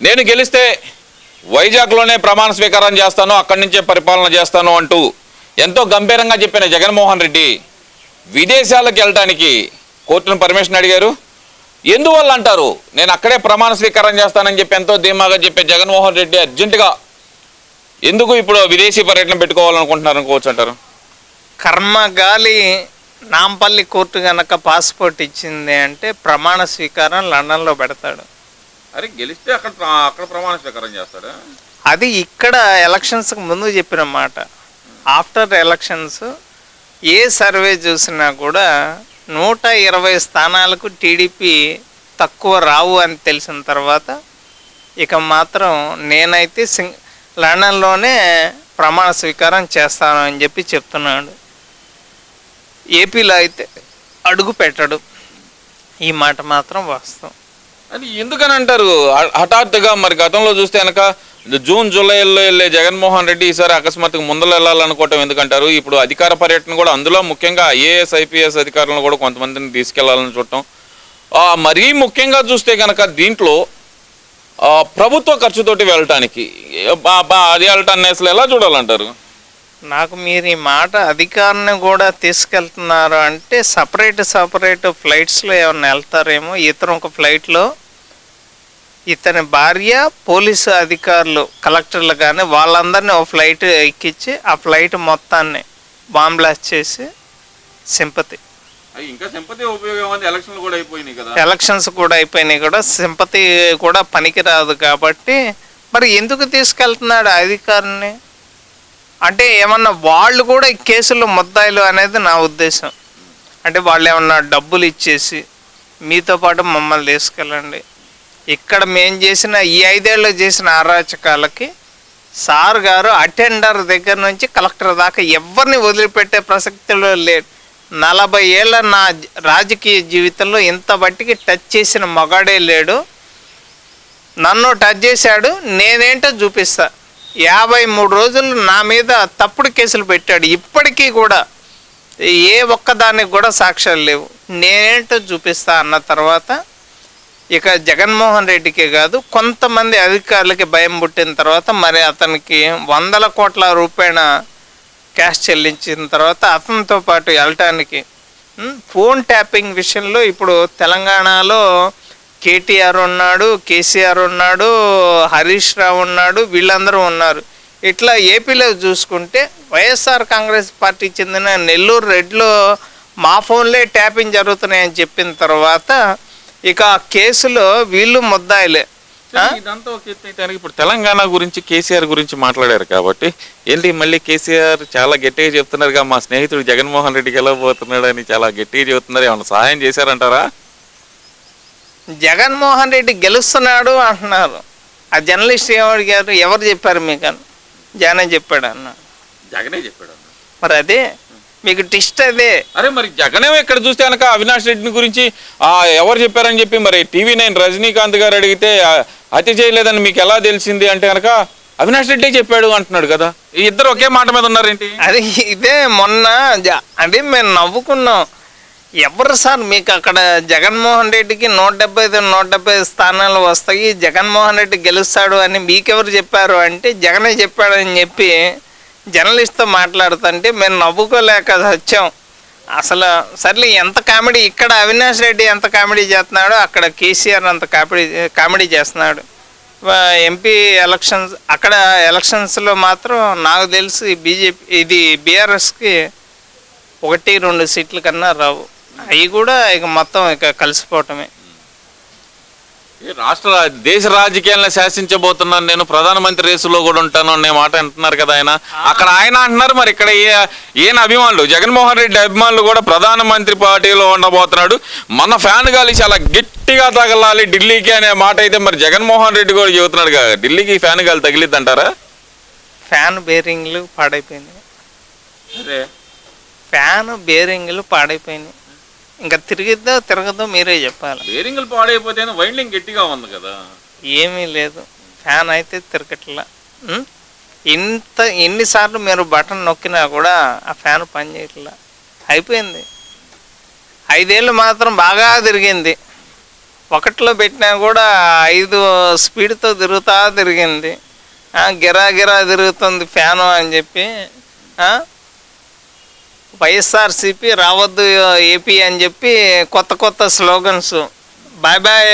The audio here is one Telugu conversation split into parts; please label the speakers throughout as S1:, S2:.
S1: నేను గెలిస్తే వైజాగ్లోనే ప్రమాణ స్వీకారం చేస్తాను అక్కడి నుంచే పరిపాలన చేస్తాను అంటూ ఎంతో గంభీరంగా చెప్పిన జగన్మోహన్ రెడ్డి విదేశాలకు వెళ్ళటానికి కోర్టును పర్మిషన్ అడిగారు. ఎందువల్ల అంటారు? నేను అక్కడే ప్రమాణ స్వీకారం చేస్తానని చెప్పి ఎంతో ధీమాగా చెప్పే జగన్మోహన్ రెడ్డి అర్జెంటుగా ఎందుకు ఇప్పుడు విదేశీ పర్యటన పెట్టుకోవాలనుకుంటున్నారు అనుకోవచ్చు అంటారు?
S2: కర్మగాలి నాంపల్లి కోర్టు కనుక పాస్పోర్ట్ ఇచ్చింది అంటే ప్రమాణ స్వీకారం లండన్లో పెడతాడు.
S1: అరే గెలిస్తే అక్కడ అక్కడ ప్రమాణ స్వీకారం చేస్తాడు?
S2: అది ఇక్కడ ఎలక్షన్స్కి ముందు చెప్పిన మాట. ఆఫ్టర్ ఎలక్షన్స్ ఏ సర్వే చూసినా కూడా నూట ఇరవై స్థానాలకు టీడీపీ తక్కువ రావు అని తెలిసిన తర్వాత ఇక మాత్రం నేనైతే సింగ్ లండన్లోనే ప్రమాణ స్వీకారం చేస్తాను అని చెప్పి చెప్తున్నాడు. ఏపీలో అయితే అడుగు పెట్టడు. ఈ మాట మాత్రం వాస్తవం.
S1: అది ఎందుకని అంటారు? హఠాత్తుగా మరి గతంలో చూస్తే కనుక జూన్ జూలైలో వెళ్ళే జగన్మోహన్ రెడ్డి ఈసారి అకస్మాత్తుగా ముందలు వెళ్ళాలనుకోవటం ఎందుకంటారు? ఇప్పుడు అధికార పర్యటన కూడా అందులో ముఖ్యంగా ఐఏఎస్ ఐపీఎస్ అధికారులను కూడా కొంతమందిని తీసుకెళ్ళాలని చూడటం. మరీ ముఖ్యంగా చూస్తే కనుక దీంట్లో ప్రభుత్వ ఖర్చుతోటి వెళ్ళటానికి అది వెళ్ళటాన్ని అసలు ఎలా చూడాలంటారు?
S2: నాకు మీరు ఈ మాట అధికారిని కూడా తీసుకెళ్తున్నారు అంటే సపరేట్ సపరేట్ ఫ్లైట్స్లో ఏమైనా వెళ్తారేమో ఇతరు ఒక ఫ్లైట్లో ఇతని భార్య పోలీసు అధికారులు కలెక్టర్లు కానీ వాళ్ళందరినీ ఒక ఫ్లైట్ ఎక్కించి ఆ ఫ్లైట్ మొత్తాన్ని బాంబ్ బ్లాస్ట్ చేసి సింపతి.
S1: ఇంకా సింపతి ఉపయోగం ఉంది ఎలక్షన్లు కూడా అయిపోయినాయి కదా.
S2: ఎలక్షన్స్ కూడా అయిపోయినాయి కూడా. సింపతి కూడా పనికిరాదు కాబట్టి మరి ఎందుకు తీసుకెళ్తున్నాడు అధికారిని? అంటే ఏమన్నా వాళ్ళు కూడా ఈ కేసులో ముద్దాయిలు అనేది నా ఉద్దేశం. అంటే వాళ్ళు ఏమన్నా డబ్బులు ఇచ్చేసి మీతో పాటు మమ్మల్ని తీసుకెళ్ళండి. ఇక్కడ మేము చేసిన ఈ ఐదేళ్ళు చేసిన అరాచకాలకి సార్ గారు అటెండర్ దగ్గర నుంచి కలెక్టర్ దాకా ఎవరిని వదిలిపెట్టే ప్రసక్తిలో లేడు నలభై ఏళ్ళ నా రాజకీయ జీవితంలో ఇంత బట్టికి టచ్ చేసిన మగాడే లేడు. నన్ను టచ్ చేశాడు నేనేంటో చూపిస్తా. యాభై మూడు రోజులు నా మీద తప్పుడు కేసులు పెట్టాడు. ఇప్పటికీ కూడా ఏ ఒక్కదానికి కూడా సాక్ష్యాలు లేవు. నేనేంటో చూపిస్తా అన్న తర్వాత ఇక జగన్మోహన్ రెడ్డికే కాదు కొంతమంది అధికారులకి భయం పుట్టిన తర్వాత మరి అతనికి వందల కోట్ల రూపాయల క్యాష్ చెల్లించిన తర్వాత అతనితో పాటు వెళ్ళటానికి ఫోన్ ట్యాపింగ్ విషయంలో ఇప్పుడు తెలంగాణలో కేటీఆర్ ఉన్నాడు కేసీఆర్ ఉన్నాడు హరీష్ రావు ఉన్నాడు వీళ్ళందరూ ఉన్నారు. ఇట్లా ఏపీలో చూసుకుంటే వైఎస్ఆర్ కాంగ్రెస్ పార్టీ చెందిన నెల్లూరు రెడ్లో మా ఫోన్లే ట్యాపింగ్ జరుగుతున్నాయని చెప్పిన తర్వాత ఇక ఆ కేసులో వీళ్ళు ముద్దాయిలే?
S1: ఇదంతా ఇప్పుడు తెలంగాణ గురించి కేసీఆర్ గురించి మాట్లాడారు కాబట్టి ఏంటి మళ్ళీ కేసీఆర్ చాలా గట్టిగా చెప్తున్నారుగా మా స్నేహితుడు జగన్మోహన్ రెడ్డికి ఎలా పోతున్నాడు అని చాలా గట్టిగా చెబుతున్నారు ఏమన్నా సహాయం చేశారంటారా?
S2: జగన్మోహన్ రెడ్డి గెలుస్తున్నాడు అంటున్నారు. ఆ జర్నలిస్ట్ ఏమడిగారు ఎవరు చెప్పారు మీకు? జగనే చెప్పాడు అన్నాడు
S1: జగనే చెప్పాడు
S2: మరి అదే మీకు టిస్ట్ అదే.
S1: అరే మరి జగనే ఇక్కడ చూస్తే కనుక అవినాష్ రెడ్డిని గురించి ఆ, ఎవరు చెప్పారని చెప్పి మరి టీవీ నైన్ రజనీకాంత్ గారు అడిగితే హత్య చేయలేదని మీకు ఎలా తెలిసింది అంటే కనుక అవినాష్ రెడ్డి చెప్పాడు అంటున్నాడు కదా. ఇద్దరు ఒకే మాట మీద ఉన్నారేంటి?
S2: అది ఇదే మొన్న అంటే మేము నవ్వుకున్నాం. ఎవరు సార్ మీకు అక్కడ జగన్మోహన్ రెడ్డికి నూట డెబ్బై ఐదు నూట డెబ్బై ఐదు స్థానాలు వస్తాయి జగన్మోహన్ రెడ్డి గెలుస్తాడు అని మీకెవరు చెప్పారు? అంటే జగనే చెప్పాడని చెప్పి జర్నలిస్ట్తో మాట్లాడుతుంటే మేము నవ్వుకోలేక వచ్చాం. అసలు సర్లే ఎంత కామెడీ ఇక్కడ అవినాష్ రెడ్డి ఎంత కామెడీ చేస్తున్నాడో అక్కడ కేసీఆర్ అంత కామెడీ కామెడీ చేస్తున్నాడు. ఎంపీ ఎలక్షన్స్ అక్కడ ఎలక్షన్స్లో మాత్రం నాకు తెలిసి బీజేపీ ఇది బీఆర్ఎస్కి ఒకటి రెండు సీట్ల కన్నా రావు. అవి కూడా ఇక మొత్తం ఇక కలిసిపోవటమే.
S1: రాష్ట్ర దేశ రాజకీయాలను శాసించబోతున్నాను నేను. ప్రధానమంత్రి రేసులో కూడా ఉంటాను అనే మాట అంటున్నారు కదా ఆయన. అక్కడ ఆయన అంటున్నారు మరి ఇక్కడ ఏ- ఈయన అభిమానులు? జగన్మోహన్ రెడ్డి అభిమానులు కూడా ప్రధానమంత్రి పార్టీలో ఉండబోతున్నాడు. మన ఫ్యాన్ గాలి చాలా గట్టిగా తగలాలి ఢిల్లీకి అనే మాట అయితే మరి జగన్మోహన్ రెడ్డి కూడా చెబుతున్నాడు కదా. ఢిల్లీకి ఫ్యాన్ గాలి తగిలిద్ది అంటారా
S2: ఫ్యాన్ బేరింగ్లు పాడైపోయినాయి. ఫ్యాన్ బేరింగ్లు పాడైపోయినాయి. ఇంకా తిరిగిద్దో తిరగదో మీరే చెప్పాలి.
S1: బేరింగ్లు పాడైపోతే వైండింగ్ గట్టిగా ఉంది కదా.
S2: ఏమీ లేదు. ఫ్యాన్ అయితే తిరగట్లా. ఉం? ఇంత ఎన్నిసార్లు మీరు బటన్ నొక్కినా కూడా ఆ ఫ్యాన్ పనిచేయట్లా అయిపోయింది. ఐదేళ్ళు మాత్రం బాగా తిరిగింది. ఒకటిలో పెట్టినా కూడా ఐదు స్పీడ్తో తిరుగుతా తిరిగింది. ఆ, గిరా గిరా తిరుగుతుంది ఫ్యాను అని చెప్పి ఆ, వైఎస్ఆర్సీపీ రావద్దు ఏపీ అని చెప్పి కొత్త కొత్త slogans. Bye bye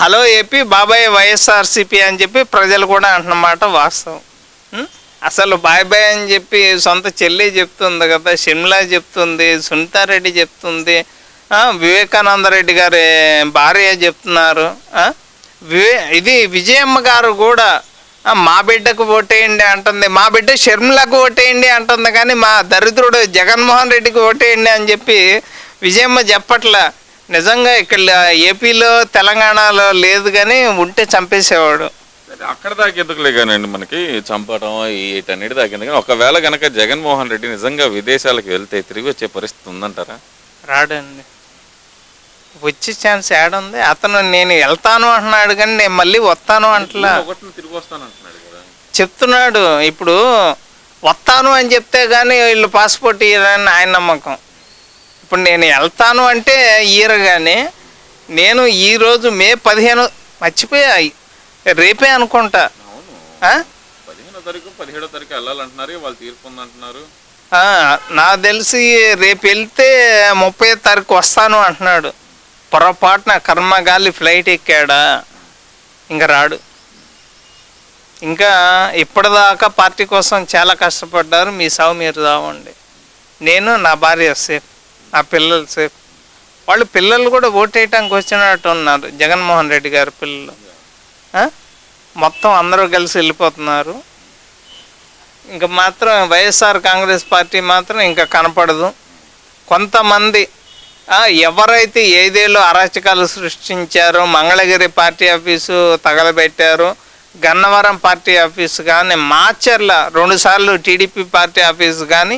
S2: hello AP బాబాయ్ వైఎస్ఆర్సీపీ అని చెప్పి ప్రజలు కూడా అంటున్నమాట వాస్తవం. అసలు బాయ్ బాయ్ అని చెప్పి సొంత చెల్లి చెప్తుంది కదా షిమ్లా చెప్తుంది సునీతారెడ్డి చెప్తుంది వివేకానంద రెడ్డి గారి భార్య చెప్తున్నారు. వివే ఇది విజయమ్మ గారు కూడా మా బిడ్డకు ఓటేయండి అంటుంది. మా బిడ్డ షర్మిలకు ఓటేయండి అంటుంది. కానీ మా దరిద్రుడు జగన్మోహన్ రెడ్డికి ఓటేయండి అని చెప్పి విజయమ్మ చెప్పట్లా. నిజంగా ఇక్కడ ఏపీలో తెలంగాణలో లేదు కానీ ఉంటే చంపేసేవాడు.
S1: అక్కడ దాకా ఎందుకులే కానండి మనకి చంపడం వీటన్నిటి దాకా ఎందుకు కానీ ఒకవేళ గనక జగన్మోహన్ రెడ్డి నిజంగా విదేశాలకు వెళ్తే తిరిగి వచ్చే పరిస్థితి ఉందంటారా?
S2: రాడండి. వచ్చే ఛాన్స్ ఏడుంది అతను నేను వెళ్తాను అంటున్నాడు కానీ నేను మళ్ళీ వస్తాను అంటలా. చెప్తున్నాడు. ఇప్పుడు వస్తాను అని చెప్తే కానీ వీళ్ళు పాస్పోర్ట్ ఇయ్యరని ఆయన నమ్మకం. ఇప్పుడు నేను వెళ్తాను అంటే ఇయ్యరు కానీ నేను ఈరోజు మే పదిహేను మర్చిపోయా రేపే అనుకుంటా. నాకు తెలిసి రేపు వెళ్తే ముప్పై తారీఖు వస్తాను అంటున్నాడు. పొరపాటున కర్మగాలి ఫ్లైట్ ఎక్కాడా? ఇంకా రాడు. ఇంకా ఇప్పటిదాకా పార్టీ కోసం చాలా కష్టపడ్డారు. మీ సావు మీరు రావండి. నేను నా భార్య సేఫ్ నా పిల్లలు సేఫ్. వాళ్ళు పిల్లలు కూడా ఓటేయటానికి వచ్చినట్టు ఉన్నారు. జగన్మోహన్ రెడ్డి గారి పిల్లలు. మొత్తం అందరూ కలిసి వెళ్ళిపోతున్నారు. ఇంకా మాత్రం వైఎస్ఆర్ కాంగ్రెస్ పార్టీ మాత్రం ఇంకా కనపడదు. కొంతమంది ఎవరైతే ఏదేలో అరాచకాలు సృష్టించారో మంగళగిరి పార్టీ ఆఫీసు తగలబెట్టారో గన్నవరం పార్టీ ఆఫీస్ కానీ మాచర్ల రెండుసార్లు టీడీపీ పార్టీ ఆఫీస్ కానీ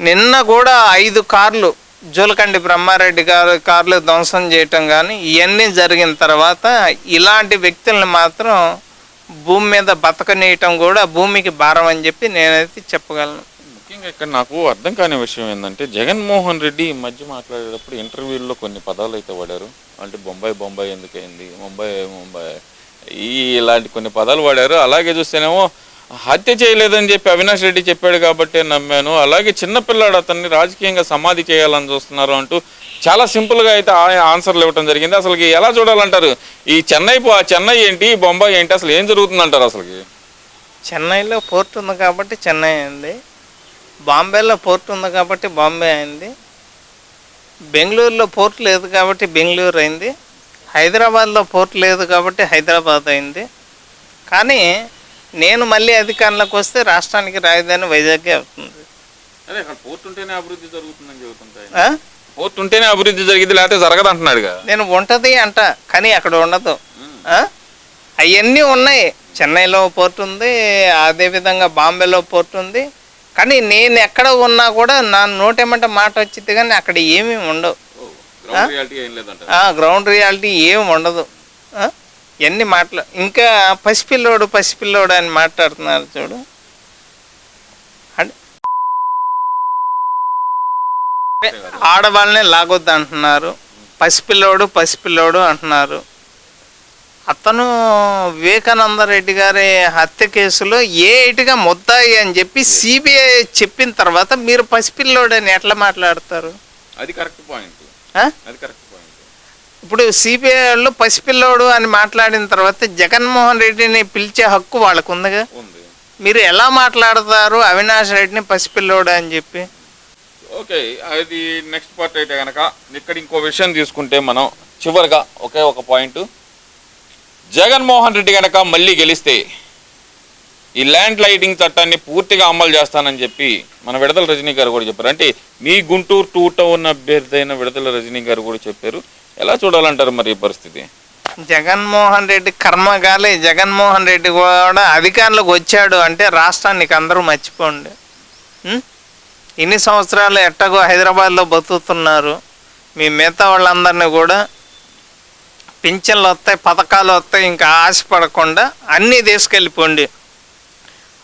S2: నిన్న కూడా ఐదు కార్లు జోలకండి బ్రహ్మారెడ్డి గారు కార్లు ధ్వంసం చేయటం కానీ ఇవన్నీ జరిగిన తర్వాత ఇలాంటి వ్యక్తుల్ని మాత్రం భూమి మీద బతకనీయటం కూడా భూమికి భారం అని చెప్పి నేనైతే చెప్పగలను.
S1: ముఖ్యంగా ఇక్కడ నాకు అర్థం కాని విషయం ఏంటంటే జగన్మోహన్ రెడ్డి ఈ మధ్య మాట్లాడేటప్పుడు ఇంటర్వ్యూల్లో కొన్ని పదాలు అయితే వాడారు. అంటే బొంబాయి బొంబాయి ఎందుకైంది ముంబై ముంబై ఈ ఇలాంటి కొన్ని పదాలు వాడారు. అలాగే చూస్తేనేమో హత్య చేయలేదని చెప్పి అవినాష్ రెడ్డి చెప్పాడు కాబట్టి నమ్మాను. అలాగే చిన్నపిల్లాడు అతన్ని రాజకీయంగా సమాధి చేయాలని చూస్తున్నారు అంటూ చాలా సింపుల్గా అయితే ఆ- ఆన్సర్లు ఇవ్వడం జరిగింది. అసలుకి ఎలా చూడాలంటారు? ఈ చెన్నై పో- చెన్నై ఏంటి బొంబాయి ఏంటి అసలు ఏం జరుగుతుందంటారు అసలుకి?
S2: చెన్నైలో పోర్ట్ ఉంది కాబట్టి చెన్నై అండి. బాంబేలో పోర్ట్ ఉంది కాబట్టి బాంబే అయింది. బెంగళూరులో పోర్ట్ లేదు కాబట్టి బెంగళూరు అయింది. హైదరాబాద్లో పోర్ట్ లేదు కాబట్టి హైదరాబాద్ అయింది. కానీ నేను మళ్ళీ అధికారంలోకి వస్తే రాష్ట్రానికి రాజధాని వైజాగ్ అవుతుంది.
S1: అదే పోర్ట్ ఉంటేనే అభివృద్ధి జరుగుతుందని చెబుతుంటాయి
S2: ఆ?
S1: పోర్ట్ ఉంటేనే అభివృద్ధి జరిగింది లేకపోతే జరగదు అంటున్నాడుగా
S2: నేను ఉంటుంది అంట కానీ అక్కడ ఉండదు. అవన్నీ ఉన్నాయి. చెన్నైలో పోర్ట్ ఉంది అదేవిధంగా బాంబేలో పోర్ట్ ఉంది. కానీ నేను ఎక్కడ ఉన్నా కూడా నా నోటేమంటే మాట వచ్చింది కానీ అక్కడ ఏమీ ఉండవు.
S1: గ్రౌండ్ రియాలిటీ
S2: ఏమి ఉండదు? ఎన్ని మాటలు. ఇంకా పసిపిల్లోడు పసిపిల్లోడు అని మాట్లాడుతున్నారు చూడు. ఆడవాళ్ళని లాగొద్దు అంటున్నారు పసిపిల్లోడు పసిపిల్లోడు అంటున్నారు. అతను వివేకానంద రెడ్డి గారి హత్య కేసులో ఏ ఇటుగా ముద్దాయి అని చెప్పి సిబిఐ చెప్పిన తర్వాత మీరు పసిపిల్లోడు అని ఎట్లా మాట్లాడతారు?
S1: అది కరెక్ట్ పాయింట్? అది కరెక్ట్ పాయింట్.
S2: ఇప్పుడు సిబిఐ వాళ్ళు పసిపిల్లోడు అని మాట్లాడిన తర్వాత జగన్మోహన్ రెడ్డిని పిలిచే హక్కు వాళ్ళకు ఉందిగా
S1: ఉంది.
S2: మీరు ఎలా మాట్లాడతారు అవినాష్ రెడ్డిని పసిపిల్లోడు అని చెప్పి?
S1: ఓకే అది నెక్స్ట్ పార్ట్ అయితే కనుక ఇక్కడ ఇంకో విషయం తీసుకుంటే మనం చివరిగా ఒకే ఒక పాయింట్. జగన్మోహన్ రెడ్డి కనుక మళ్ళీ గెలిస్తే ఈ ల్యాండ్ లైటింగ్ చట్టాన్ని పూర్తిగా అమలు చేస్తానని చెప్పి మన విడతల రజనీ గారు కూడా చెప్పారు. అంటే మీ గుంటూరు టూ టౌన్ అభ్యర్థి అయిన రజనీ గారు కూడా చెప్పారు. ఎలా చూడాలంటారు మరి ఈ పరిస్థితి?
S2: జగన్మోహన్ రెడ్డి కర్మగాలి జగన్మోహన్ రెడ్డి కూడా అధికారంలోకి వచ్చాడు అంటే రాష్ట్రానికి అందరూ మర్చిపోండి. ఇన్ని సంవత్సరాలు ఎట్టగో హైదరాబాద్లో బతుకుతున్నారు. మీ మిగతా వాళ్ళందరినీ కూడా పింఛన్లు వస్తాయి పథకాలు వస్తాయి ఇంకా ఆశపడకుండా అన్నీ తీసుకెళ్ళిపోండి.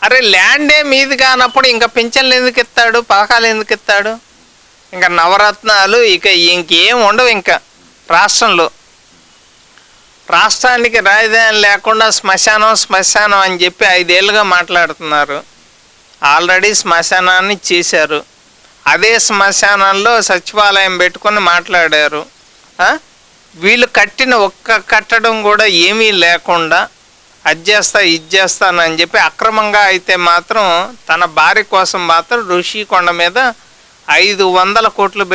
S2: అరే ల్యాండే మీది కానప్పుడు ఇంకా పింఛన్లు ఎందుకు ఇస్తాడు? పథకాలు ఎందుకు ఇస్తాడు? ఇంకా నవరత్నాలు ఇక ఇంకేం ఉండవు ఇంకా రాష్ట్రంలో. రాష్ట్రానికి రాజధాని లేకుండా శ్మశానం శ్మశానం అని చెప్పి ఐదేళ్ళుగా మాట్లాడుతున్నారు. ఆల్రెడీ శ్మశానాన్ని చేశారు. అదే శ్మశానంలో సచివాలయం పెట్టుకొని మాట్లాడారు. వీళ్ళు కట్టిన ఒక్క కట్టడం కూడా ఏమీ లేకుండా అది చేస్తా ఇది చేస్తానని చెప్పి అక్రమంగా అయితే మాత్రం తన భార్య కోసం మాత్రం ఋషికొండ మీద ఐదు వందల కోట్లు